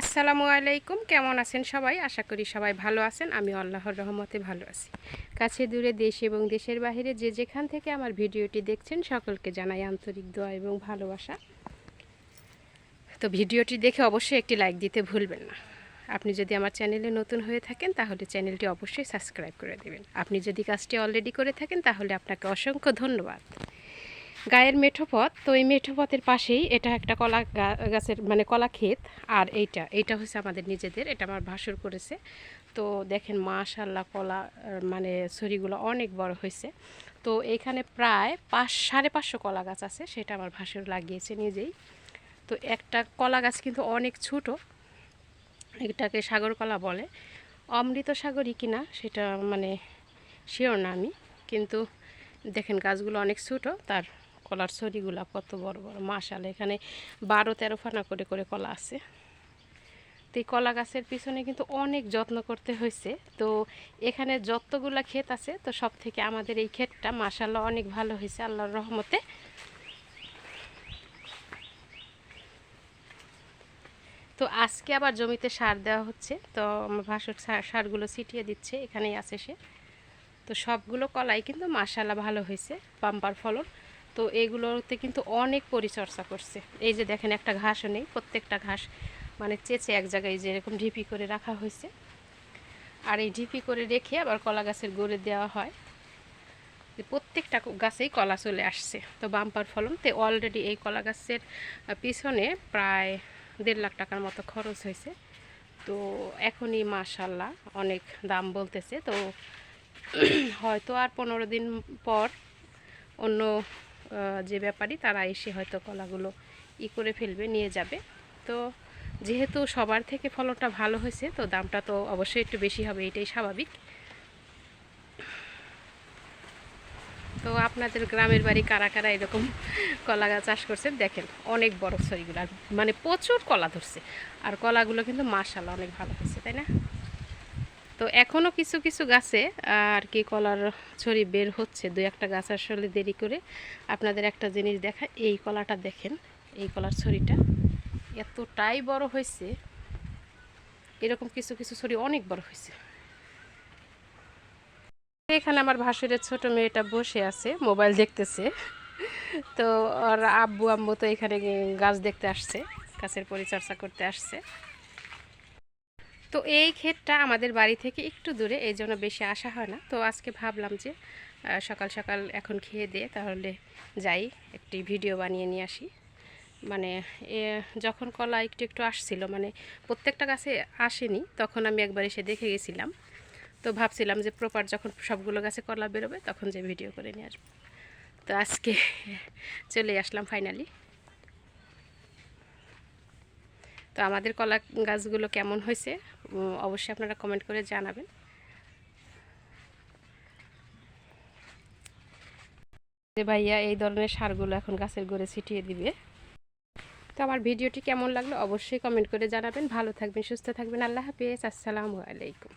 আসসালামু আলাইকুম। কেমন আছেন সবাই? আশা করি সবাই ভালো আছেন। আমি আল্লাহর রহমতে ভালো আছি। কাছে দূরে দেশ এবং দেশের বাইরে যে যেখান থেকে আমার ভিডিওটি দেখছেন, সকলকে জানাই আন্তরিক দোয়া এবং ভালোবাসা। তো ভিডিওটি দেখে অবশ্যই একটি লাইক দিতে ভুলবেন না। আপনি যদি আমার চ্যানেলে নতুন হয়ে থাকেন, তাহলে চ্যানেলটি অবশ্যই সাবস্ক্রাইব করে দেবেন। আপনি যদি কাজটি অলরেডি করে থাকেন, তাহলে আপনাকে অসংখ্য ধন্যবাদ। গায়ের মেঠো পথ, তো এই মেঠো পথের পাশেই এটা একটা কলা গাছের মানে কলা ক্ষেত, আর এইটা এইটা হচ্ছে আমাদের নিজেদের, এটা আমার ভাসুর করেছে। তো দেখেন মাশাল্লাহ কলা মানে ছড়িগুলো অনেক বড় হয়েছে তো এইখানে প্রায় পাঁচ, সাড়ে পাঁচশো কলা গাছ আছে, সেটা আমার ভাসুর লাগিয়েছে নিজেই। তো একটা কলা গাছ কিন্তু অনেক ছোটো, এটাকে সাগর কলা বলে। অমৃত সাগরই কিনা সেটা মানে শিওর না আমি, কিন্তু দেখেন গাছগুলো অনেক ছোটো, তার কলার ছড়িগুলো কত বড় বড় মাশাল এখানে বারো তেরো ফানা করে করে কলা আছে। তো এই কলা গাছের পিছনে কিন্তু অনেক যত্ন করতে হয়েছে তো এখানে যতগুলা ক্ষেত আছে, তো সব থেকে আমাদের এই ক্ষেতটা মাশাল্লাহ অনেক ভালো হয়েছে আল্লাহর রহমতে। তো আজকে আবার জমিতে সার দেওয়া হচ্ছে, তো আমার ভাসুর সার- সারগুলো ছিটিয়ে দিচ্ছে, এখানেই আছে সে। তো সবগুলো কলাই কিন্তু মাশাল্লাহ ভালো হয়েছে পাম্পার ফলন। তো এগুলোতে কিন্তু অনেক পরিচর্যা করছে। এই যে দেখেন একটা ঘাসও নেই, প্রত্যেকটা ঘাস মানে চেঁচে এক জায়গায় যেরকম ঢিপি করে রাখা হয়েছে। আর এই ঢিপি করে রেখে আবার কলা গাছের গোড়ে দেওয়া হয়। যে প্রত্যেকটা গাছেই কলা চলে আসছে। তো বাম্পার ফলন তো অলরেডি এই কলা গাছের পিছনে প্রায় দেড় লাখ টাকার মতো খরচ হয়েছে। তো এখনই মাশাল্লাহ অনেক দাম বলতেছে। তো হয়তো আর পনেরো দিন পর অন্য যে ব্যাপারী তারা এসে হয়তো কলাগুলো ই করে ফেলবে, নিয়ে যাবে। তো যেহেতু সবার থেকে ফলনটা ভালো হয়েছে, তো দামটা তো অবশ্যই একটু বেশি হবে, এটাই স্বাভাবিক। তো আপনাদের গ্রামের বাড়ি কারা কারা এরকম কলা গাছ চাষ করছেন, দেখেন, অনেক বড় ছড়িগুলো। মানে প্রচুর কলা ধরছে। আর কলাগুলো কিন্তু মাশাল্লাহ অনেক ভালো হয়েছে, তাই না? তো এখনও কিছু কিছু গাছে, আর কি কলার ছড়ি বের হচ্ছে। দুই একটা গাছ আসলে দেরি করে আপনাদের একটা জিনিস দেখা, এই কলাটা দেখেন, এই কলার ছড়িটা এতটাই বড় হয়েছে। এরকম কিছু কিছু ছড়ি অনেক বড় হয়েছে। এখানে আমার ভাসুরের ছোট মেয়েটা বসে আছে, মোবাইল দেখতেছে। তো ওর আব্বু, আম্মু তো এখানে গাছ দেখতে আসছে, গাছের পরিচর্যা করতে আসছে। তো এই ক্ষেতটা আমাদের বাড়ি থেকে একটু দূরে, এই জন্য বেশি আসা হয় না। তো আজকে ভাবলাম যে সকাল সকাল এখন খেয়ে দিয়ে তাহলে যাই, একটি ভিডিও বানিয়ে নিয়ে আসি। মানে যখন কলা একটু একটু আসছিল মানে প্রত্যেকটা গাছে আসেনি, তখন আমি একবার এসে দেখে গেছিলাম। তো ভাবছিলাম যে প্রপার যখন সবগুলো গাছে কলা বেরোবে, তখন যে ভিডিও করে নিয়ে আসব। তো আজকে চলে আসলাম ফাইনালি তো আমাদের কলা গাছগুলো কেমন হয়েছে অবশ্যই আপনারা কমেন্ট করে জানাবেন। যে ভাইয়া এই ধরনের সারগুলো এখন গাছের গোড়ে ছিটিয়ে দিবে। তো আমার ভিডিওটি কেমন লাগল অবশ্যই কমেন্ট করে জানাবেন। ভালো থাকবেন, সুস্থ থাকবেন। আল্লাহ হাফিজ। আসসালামু আলাইকুম।